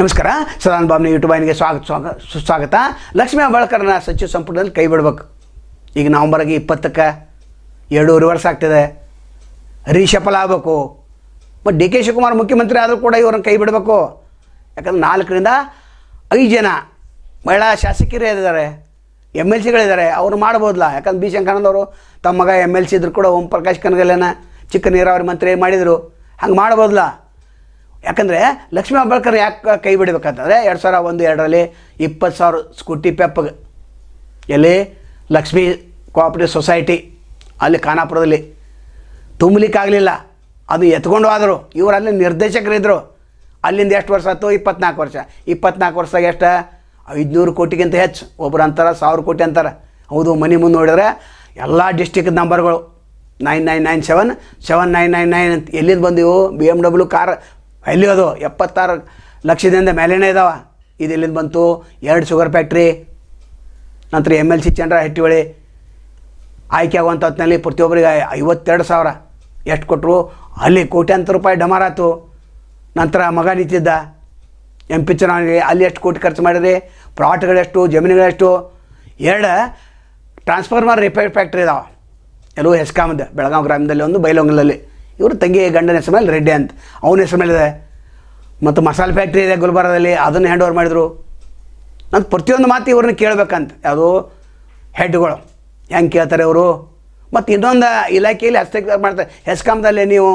ನಮಸ್ಕಾರ. ಸದಾನ್ ಬಾಬ್ನ ಯೂಟ್ಯೂಬ್ ವಾಹಿನಿಗೆ ಸ್ವಾಗತ ಸ್ವಾಗತ, ಸುಸ್ವಾಗತ. ಲಕ್ಷ್ಮೀ ಅಂಬೇಡ್ಕರ್ನ ಸಚಿವ ಸಂಪುಟದಲ್ಲಿ ಕೈ ಬಿಡ್ಬೇಕು. ಈಗ ನವಂಬರ್ಗೆ ಇಪ್ಪತ್ತಕ್ಕೆ ಎರಡೂವರೆ ವರ್ಷ ಆಗ್ತಿದೆ. ರೀಶಫಲ ಆಗಬೇಕು. ಮತ್ತು ಡಿ ಕೆ ಶಿವಕುಮಾರ್ ಮುಖ್ಯಮಂತ್ರಿ ಆದರೂ ಕೂಡ ಇವ್ರನ್ನ ಕೈ ಬಿಡಬೇಕು. ಯಾಕಂದ್ರೆ ನಾಲ್ಕರಿಂದ ಐದು ಜನ ಮಹಿಳಾ ಶಾಸಕಿಯರೇ ಇದ್ದಾರೆ. ಎಂ ಎಲ್ ಸಿಗಳಿದ್ದಾರೆ. ಅವರು ಮಾಡ್ಬೋದಲ್ಲ ಯಾಕಂದ್ರೆ ಬಿ ಶಂಕರಾನಂದ್ ಅವರು ತಮ್ಮ ಮಗ ಎಂ ಎಲ್ ಸಿ ಇದ್ರು ಕೂಡ ಓಂ ಪ್ರಕಾಶ್ ಕನಗಲ್ಯನ ಚಿಕ್ಕ ನೀರಾವರಿ ಮಂತ್ರಿ ಮಾಡಿದರು. ಹಂಗೆ ಮಾಡ್ಬೋದಲ್ಲ ಯಾಕಂದರೆ ಲಕ್ಷ್ಮೀ ಅಂಬೇಡ್ಕರ್ ಯಾಕೆ ಕೈ ಬಿಡಬೇಕಂತಂದರೆ ಎರಡು ಸಾವಿರ ಒಂದು, ಎರಡರಲ್ಲಿ ಇಪ್ಪತ್ತು ಸಾವಿರ ಸ್ಕೂಟಿ ಪೆಪ್ಪಗೆ ಎಲ್ಲಿ ಲಕ್ಷ್ಮೀ ಕೋಆಪ್ರೇಟಿವ್ ಸೊಸೈಟಿ ಅಲ್ಲಿ ಖಾನಾಪುರದಲ್ಲಿ. ತುಂಬಲಿಕ್ಕಾಗಲಿಲ್ಲ. ಅದು ಎತ್ಕೊಂಡು ಹೋದರು. ಇವರಲ್ಲಿ ನಿರ್ದೇಶಕರಿದ್ದರು ಅಲ್ಲಿಂದ ಎಷ್ಟು ವರ್ಷ ಆಯ್ತು? ಇಪ್ಪತ್ನಾಲ್ಕು ವರ್ಷ. ಇಪ್ಪತ್ನಾಲ್ಕು ವರ್ಷದಾಗ ಎಷ್ಟು? ಐದುನೂರು ಕೋಟಿಗಿಂತ ಹೆಚ್ಚು. ಒಬ್ಬರು ಅಂತಾರೆ, ಸಾವಿರ ಕೋಟಿ ಅಂತಾರೆ. ಹೌದು, ಮನೆ ಮುಂದೆ ನೋಡಿದ್ರೆ ಎಲ್ಲ district ನಂಬರ್ಗಳು nine nine nine seven seven nine nine nine ಅಂತ ಎಲ್ಲಿಂದ ಬಂದಿವು? ಬಿ ಎಂ ಡಬ್ಲ್ಯೂ ಕಾರ್ ಎಲ್ಲಿ ಅದು? ಎಪ್ಪತ್ತಾರು ಲಕ್ಷದಿಂದ ಮೇಲೇನೇ ಇದಾವೆ. ಇದು ಎಲ್ಲಿಂದ ಬಂತು? ಎರಡು ಶುಗರ್ ಫ್ಯಾಕ್ಟ್ರಿ ನಂತರ ಎಂ ಎಲ್ ಸಿ ಚಂದ್ರ ಹೆಟ್ಟಿವಳಿ ಆಯ್ಕೆ ಆಗುವಂಥ ಹೊತ್ತಿನಲ್ಲಿ ಪ್ರತಿಯೊಬ್ಬರಿಗೆ ಐವತ್ತೆರಡು ಸಾವಿರ. ಎಷ್ಟು ಕೊಟ್ಟರು ಅಲ್ಲಿ ಕೋಟ್ಯಾಂತರ ರೂಪಾಯಿ ಡಮಾರಾತು ನಂತರ ಮಗ ನಿಂತಿದ್ದ. ಎಂ ಪಿ ಚುನಾವಣೆಗೆ ಅಲ್ಲಿ ಎಷ್ಟು ಕೋಟಿ ಖರ್ಚು ಮಾಡಿದ್ರಿ? ಪ್ಲಾಟ್ಗಳೆಷ್ಟು? ಜಮೀನುಗಳೆಷ್ಟು? ಎರಡು ಟ್ರಾನ್ಸ್ಫಾರ್ಮರ್ ರಿಪೇರ್ ಫ್ಯಾಕ್ಟ್ರಿ ಇದಾವೆ. ಎಲ್ಲವೂ ಹೆಸ್ಕಾಮದ ಬೆಳಗಾವಿ ಗ್ರಾಮದಲ್ಲಿ ಒಂದು, ಬೈಲೊಂಗಲಲ್ಲಿ. ಇವರು ತಂಗಿ ಗಂಡನ ಹೆಸರು ಮೇಲೆ ರೆಡ್ಡಿ ಅಂತ. ಅವನ ಹೆಸರು ಇದೆ. ಮತ್ತು ಮಸಾಲೆ ಫ್ಯಾಕ್ಟ್ರಿ ಇದೆ ಗುಲ್ಬರ್ಗದಲ್ಲಿ, ಅದನ್ನು ಹ್ಯಾಂಡ್ ಓವರ್ ಮಾಡಿದರು. ನಾನು ಪ್ರತಿಯೊಂದು ಮಾತು ಇವ್ರನ್ನ ಕೇಳಬೇಕಂತ. ಯಾವುದು ಹೆಡ್ಗಳು ಹೆಂಗೆ ಕೇಳ್ತಾರೆ ಅವರು ಮತ್ತು ಇನ್ನೊಂದು ಇಲಾಖೆಯಲ್ಲಿ ಹಸ್ತಕ್ಷೇಪ ಮಾಡ್ತಾರೆ ಹೆಸ್ಕಾಮ್ದಲ್ಲಿ ನೀವು,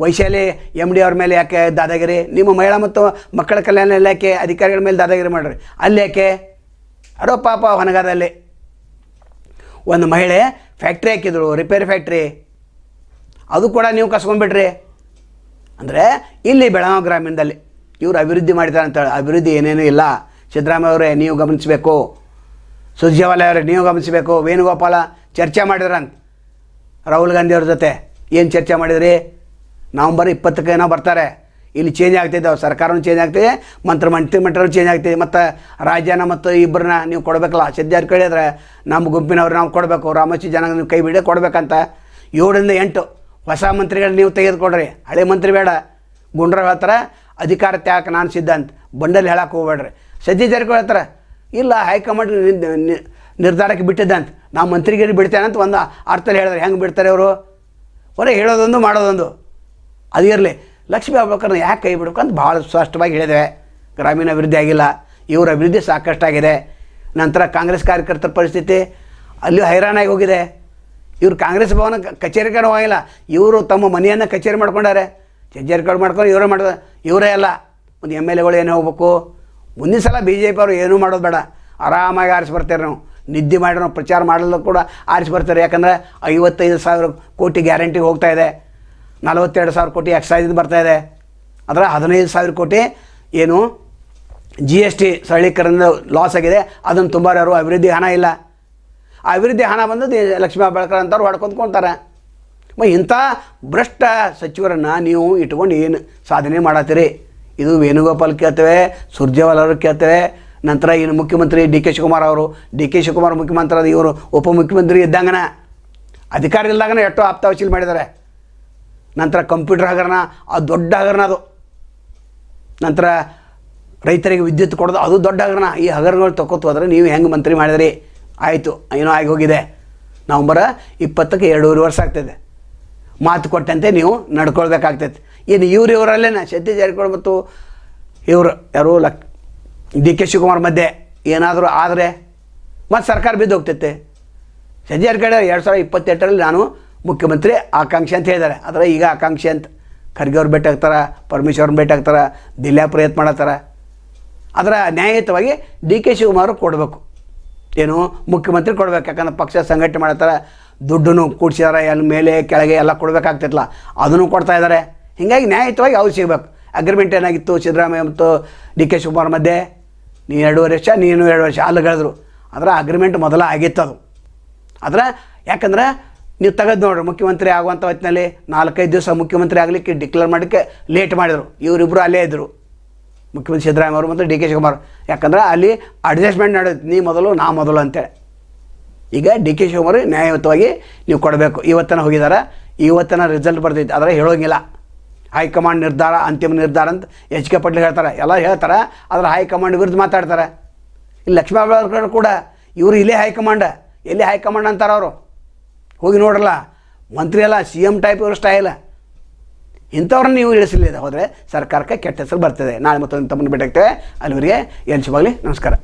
ವೈಶಾಲಿ ಎಂ ಡಿ ಅವ್ರ ಮೇಲೆ ಯಾಕೆ ದಾದಾಗಿರಿ? ನಿಮ್ಮ ಮಹಿಳಾ ಮತ್ತು ಮಕ್ಕಳ ಕಲ್ಯಾಣ ಇಲಾಖೆ ಅಧಿಕಾರಿಗಳ ಮೇಲೆ ದಾದಾಗಿರಿ ಮಾಡ್ರಿ. ಅಲ್ಲಿ ಯಾಕೆ? ಅರೋ ಪಾಪ ಹೊನಗಾದಲ್ಲಿ ಒಂದು ಮಹಿಳೆ ಫ್ಯಾಕ್ಟ್ರಿ ಹಾಕಿದ್ರು ರಿಪೇರಿ ಫ್ಯಾಕ್ಟ್ರಿ ಅದು ಕೂಡ ನೀವು ಕಸ್ಕೊಂಡ್ಬಿಟ್ರಿ. ಅಂದರೆ ಇಲ್ಲಿ ಬೆಳಗಾವಿ ಗ್ರಾಮೀಣದಲ್ಲಿ ಇವರು ಅಭಿವೃದ್ಧಿ ಮಾಡಿದ್ದಾರೆ ಅಂತೇಳಿ ಅಭಿವೃದ್ಧಿ ಏನೇನೂ ಇಲ್ಲ. ಸಿದ್ದರಾಮಯ್ಯ ಅವರೇ, ನೀವು ಗಮನಿಸಬೇಕು. ಸುರ್ಜೇವಾಲ ಅವರೇ, ನೀವು ಗಮನಿಸಬೇಕು. ವೇಣುಗೋಪಾಲ ಚರ್ಚೆ ಮಾಡಿದ್ರಂತ. ರಾಹುಲ್ ಗಾಂಧಿ ಅವ್ರ ಜೊತೆ ಏನು ಚರ್ಚೆ ಮಾಡಿದ್ರಿ? ನವಂಬರ್ ಇಪ್ಪತ್ತಕ್ಕೆ ಏನೋ ಬರ್ತಾರೆ. ಇಲ್ಲಿ ಚೇಂಜ್ ಆಗ್ತಿದ್ದಾವೆ ಸರ್ಕಾರನೂ ಚೇಂಜ್ ಆಗ್ತಿದೆ, ಮಂತ್ರ ಮಂತ್ರಿಮಂಡಲೂ ಚೇಂಜ್ ಆಗ್ತಿದೆ. ಮತ್ತು ರಾಜ್ಯನ ಮತ್ತು ಇಬ್ಬರನ್ನ ನೀವು ಕೊಡಬೇಕಲ್ಲ? ಸಿದ್ಧಾರ್ಥ ಕೇಳಿದ್ರೆ ನಮ್ಮ ಗುಂಪಿನವ್ರು ನಾವು ಕೊಡಬೇಕು. ರಾಮಚಿ ಜನ ನೀವು ಕೈ ಬಿಡೇ ಕೊಡಬೇಕಂತ. ಏಳರಿಂದ ಎಂಟು. ಹೊಸ ಮಂತ್ರಿಗಳು ನೀವು ತೆಗೆದುಕೊಡ್ರಿ ಹಳೆ ಮಂತ್ರಿ ಬೇಡ. ಗುಂಡ್ರ ಹೇಳ್ತಾರೆ, ಅಧಿಕಾರ ತ್ಯಾಗ ನಾನು ಸಿದ್ಧ ಅಂತ ಬಂಡಲ್ಲಿ ಹೇಳಕ್ಕೆ ಹೋಗ್ಬೇಡ್ರಿ. ಸದ್ಯ ಜಾರಕಿಹೊಳಿ ಹೇಳ್ತಾರೆ, ಇಲ್ಲ, ಹೈಕಮಾಂಡ್ ನಿರ್ಧಾರಕ್ಕೆ ನಿ- ನಿರ್ಧಾರಕ್ಕೆ ಬಿಟ್ಟಿದ್ದಂತ. ನಾವು ಮಂತ್ರಿಗಿರಿ ಬಿಡ್ತೇನೆ ಅಂತ ಒಂದು ಅರ್ಥದಲ್ಲಿ ಹೇಳಿದ್ರೆ. ಹೆಂಗೆ ಬಿಡ್ತಾರೆ ಅವರು? ಹೊರಗೆ ಹೇಳೋದೊಂದು, ಮಾಡೋದೊಂದು. ಅದು ಇರಲಿ. ಲಕ್ಷ್ಮೀ ಅಂಬೇಡ್ಕರ್ನ ಯಾಕೆ ಕೈ ಬಿಡಬೇಕು ಅಂತ ಭಾಳ ಸ್ಪಷ್ಟವಾಗಿ ಹೇಳಿದೆ ಗ್ರಾಮೀಣ ಅಭಿವೃದ್ಧಿ ಆಗಿಲ್ಲ. ಇವ್ರ ಅಭಿವೃದ್ಧಿ ಸಾಕಷ್ಟಾಗಿದೆ. ನಂತರ ಕಾಂಗ್ರೆಸ್ ಕಾರ್ಯಕರ್ತರ ಪರಿಸ್ಥಿತಿ ಅಲ್ಲಿ ಹೈರಾಣಾಗಿ ಹೋಗಿದೆ. ಇವ್ರು ಕಾಂಗ್ರೆಸ್ ಭವನ ಕಚೇರಿ ಕಡೆ ಹೋಗಿಲ್ಲ. ಇವರು ತಮ್ಮ ಮನೆಯನ್ನು ಕಚೇರಿ ಮಾಡ್ಕೊಂಡಾರೆ. ಕಚೇರಿ ಕಡೆ ಮಾಡ್ಕೊಂಡು ಇವರೇ ಮಾಡಿದ ಇವರೇ ಅಲ್ಲ. ಒಂದು ಎಂ ಎಲ್ ಎಗಳು ಏನು ಹೋಗ್ಬೇಕು ಮುಂದಿನ ಸಲ ಬಿ ಜೆ ಪಿ ಅವರು ಏನೂ ಮಾಡೋದು ಬೇಡ. ಆರಾಮಾಗಿ ಆರಿಸಿ ಬರ್ತಾರೆ ನಾವು. ನಿದ್ದೆ ಮಾಡಿ ಪ್ರಚಾರ ಮಾಡಲು ಕೂಡ ಆರಿಸಿ ಬರ್ತಾರೆ ಯಾಕಂದರೆ ಐವತ್ತೈದು ಸಾವಿರ ಕೋಟಿ ಗ್ಯಾರಂಟಿ ಹೋಗ್ತಾ ಇದೆ. ನಲವತ್ತೆರಡು ಸಾವಿರ ಕೋಟಿ ಬರ್ತಾ ಇದೆ. ಅದರ ಹದಿನೈದು ಸಾವಿರ ಕೋಟಿ ಏನು ಜಿ ಎಸ್ ಟಿ ಸರಳೀಕರಣದ ಲಾಸ್ ಆಗಿದೆ. ಅದನ್ನು ತುಂಬ ಯಾರು ಅಭಿವೃದ್ಧಿ ಹಣ ಇಲ್ಲ. ಅಭಿವೃದ್ಧಿ ಹಣ ಬಂದು ದೇ- ಲಕ್ಷ್ಮೀ ಅಂಬೇಡ್ಕರ್ ಅಂತವ್ರು ಹೊಡ್ಕೊಂಡ್ಕೊಂತಾರೆ ಮ, ಇಂಥ ಭ್ರಷ್ಟ ಸಚಿವರನ್ನು ನೀವು ಇಟ್ಕೊಂಡು ಏನು ಸಾಧನೆ ಮಾಡತ್ತೀರಿ? ಇದು ವೇಣುಗೋಪಾಲ್ ಕೇಳ್ತೇವೆ ಸುರ್ಜೇವಾಲ್ ಅವರು ಕೇಳ್ತೇವೆ, ನಂತರ ಏನು ಮುಖ್ಯಮಂತ್ರಿ ಡಿ ಕೆ ಶಿವಕುಮಾರ್ ಅವರು. ಡಿ ಕೆ ಶಿವಕುಮಾರ್ ಮುಖ್ಯಮಂತ್ರಿ ಇವರು ಉಪಮುಖ್ಯಮಂತ್ರಿ ಇದ್ದಂಗನ. ಅಧಿಕಾರ ಇಲ್ದಾಗನ ಎಷ್ಟೋ ಆಪ್ತಾವಶೀಲ್ ಮಾಡಿದ್ದಾರೆ. ನಂತರ ಕಂಪ್ಯೂಟರ್ ಹಗರಣ ಅದು ದೊಡ್ಡ ಹಗರಣ ಅದು. ನಂತರ ರೈತರಿಗೆ ವಿದ್ಯುತ್ ಕೊಡೋದು, ಅದು ದೊಡ್ಡ ಹಗರಣ. ಈ ಹಗರಣಗಳು ತಗೋತು ಹೋದರೆ ನೀವು ಹೆಂಗೆ ಮಂತ್ರಿ ಮಾಡಿದ್ರಿ? ಆಯಿತು, ಏನೋ ಆಗಿ ಹೋಗಿದೆ ನವಂಬರ ಇಪ್ಪತ್ತಕ್ಕೆ ಎರಡೂವರೆ ವರ್ಷ ಆಗ್ತದೆ. ಮಾತು ಕೊಟ್ಟಂತೆ ನೀವು ನಡ್ಕೊಳ್ಬೇಕಾಗ್ತೈತೆ ಇನ್ನು ಇವ್ರು ಇವರಲ್ಲೇನ? ಸತ್ಯ ಜಾರಕಿಹೊಳಿ ಮತ್ತು ಇವರು ಯಾರು ಲಕ್ ಡಿ ಕೆ ಶಿವಕುಮಾರ್ ಮಧ್ಯೆ ಏನಾದರೂ ಆದರೆ ಮತ್ತು ಸರ್ಕಾರ ಬಿದ್ದು ಹೋಗ್ತೈತೆ. ಸಜ್ಜೆ ಜಾರಕಿಹೊಳಿ ಎರಡು ಸಾವಿರದ ಇಪ್ಪತ್ತೆಂಟರಲ್ಲಿ ನಾನು ಮುಖ್ಯಮಂತ್ರಿ ಆಕಾಂಕ್ಷೆ ಅಂತ ಹೇಳಿದ್ದಾರೆ. ಆದರೆ ಈಗ ಆಕಾಂಕ್ಷೆ ಅಂತ ಖರ್ಗೆ ಅವ್ರು ಭೇಟಿ ಆಗ್ತಾರೆ ಪರಮೇಶ್ವರ್ನ ಭೇಟಿ ಆಗ್ತಾರೆ, ದಿಲ್ಯಾ ಪ್ರಯತ್ನ ಮಾಡತ್ತಾರ. ಅದರ ನ್ಯಾಯಯುತವಾಗಿ ಡಿ ಕೆ ಶಿವಕುಮಾರ್ ಕೊಡಬೇಕು. ಏನು ಮುಖ್ಯಮಂತ್ರಿ ಕೊಡ್ಬೇಕು. ಯಾಕಂದ್ರೆ ಪಕ್ಷ ಸಂಘಟನೆ ಮಾಡ್ತಾರೆ ದುಡ್ಡನ್ನು ಕೂಡ್ಸಿದಾರೆ ಎಲ್ಲ ಮೇಲೆ ಕೆಳಗೆ ಎಲ್ಲ ಕೊಡಬೇಕಾಗ್ತಿತ್ತಲ್ಲ, ಅದನ್ನು ಕೊಡ್ತಾ ಇದ್ದಾರೆ. ಹೀಗಾಗಿ ನ್ಯಾಯಯುತವಾಗಿ ಅವ್ರು ಸಿಗಬೇಕು. ಅಗ್ರಿಮೆಂಟ್ ಏನಾಗಿತ್ತು? ಸಿದ್ದರಾಮಯ್ಯ ಮತ್ತು ಡಿ ಕೆ ಶಿವಕುಮಾರ್ ಮಧ್ಯೆ? ನೀ ಎರಡೂವರೆ ವರ್ಷ ನೀನು ಎರಡು ವರ್ಷ. ಅಲ್ಲಿ ಗೆಳೆದ್ರು ಅದರ ಅಗ್ರಿಮೆಂಟ್ ಮೊದಲ ಆಗಿತ್ತು ಅದು. ಆದರೆ ಯಾಕಂದ್ರೆ ನೀವು ತೆಗೆದು ನೋಡ್ರಿ, ಮುಖ್ಯಮಂತ್ರಿ ಆಗುವಂಥ ಹೊತ್ತಿನಲ್ಲಿ ನಾಲ್ಕೈದು ದಿವಸ ಮುಖ್ಯಮಂತ್ರಿ ಆಗಲಿಕ್ಕೆ ಡಿಕ್ಲೇರ್ ಮಾಡೋಕ್ಕೆ ಲೇಟ್ ಮಾಡಿದರು. ಇವರಿಬ್ಬರು ಅಲ್ಲೇ ಇದ್ದರು ಮುಖ್ಯಮಂತ್ರಿ ಸಿದ್ದರಾಮಯ್ಯ ಅವರು ಮತ್ತು ಡಿ ಕೆ ಶಿವಕುಮಾರ್ ಯಾಕಂದ್ರೆ ಅಲ್ಲಿ ಅಡ್ಜಸ್ಟ್ಮೆಂಟ್ ನಡೆಯುತ್ತೆ ನೀ ಮೊದಲು, ನಾ ಮೊದಲು ಅಂತೇಳಿ. ಈಗ ಡಿ ಕೆ ಶಿವಕುಮಾರ್ ನ್ಯಾಯಯುತವಾಗಿ ನೀವು ಕೊಡಬೇಕು. ಇವತ್ತನ ಹೋಗಿದ್ದಾರೆ ಇವತ್ತನ ರಿಸಲ್ಟ್ ಬರ್ತೈತೆ ಆದರೆ ಹೇಳೋಂಗಿಲ್ಲ. ಹೈಕಮಾಂಡ್ ನಿರ್ಧಾರ, ಅಂತಿಮ ನಿರ್ಧಾರ ಅಂತ ಎಚ್ ಕೆ ಪಟ್ಲಿ ಹೇಳ್ತಾರೆ. ಎಲ್ಲ ಹೇಳ್ತಾರೆ. ಆದರೆ ಹೈಕಮಾಂಡ್ ವಿರುದ್ಧ ಮಾತಾಡ್ತಾರೆ. ಇಲ್ಲಿ ಲಕ್ಷ್ಮೀ ಹೆಬ್ಬಾಳ್ಕರ್ ಕೂಡ, ಇವರು ಇಲ್ಲೇ ಹೈಕಮಾಂಡ್. ಎಲ್ಲಿ ಹೈಕಮಾಂಡ್ ಅಂತಾರೆ ಅವರು? ಹೋಗಿ ನೋಡ್ರಲ್ಲ. ಮಂತ್ರಿ ಅಲ್ಲ, ಸಿ ಎಂ ಟೈಪ್ ಇವರು ಸ್ಟೈಲ್ ಇಂಥವ್ರನ್ನ ನೀವು ಇಳಿಸಲಿದೆ ಹೋದರೆ ಸರ್ಕಾರಕ್ಕೆ ಕೆಟ್ಟ ಹೆಸರು ಬರ್ತದೆ. ನಾಳೆ ಮತ್ತೊಂದು ತಮ್ಮನ್ನು ಭೇಟಾಗ್ತೇವೆ ಅಲ್ಲಿವರಿಗೆ ಅಲ್ಲಿವರೆಗೆ ಎಲ್ ಶಿವಾಗಲಿ ನಮಸ್ಕಾರ.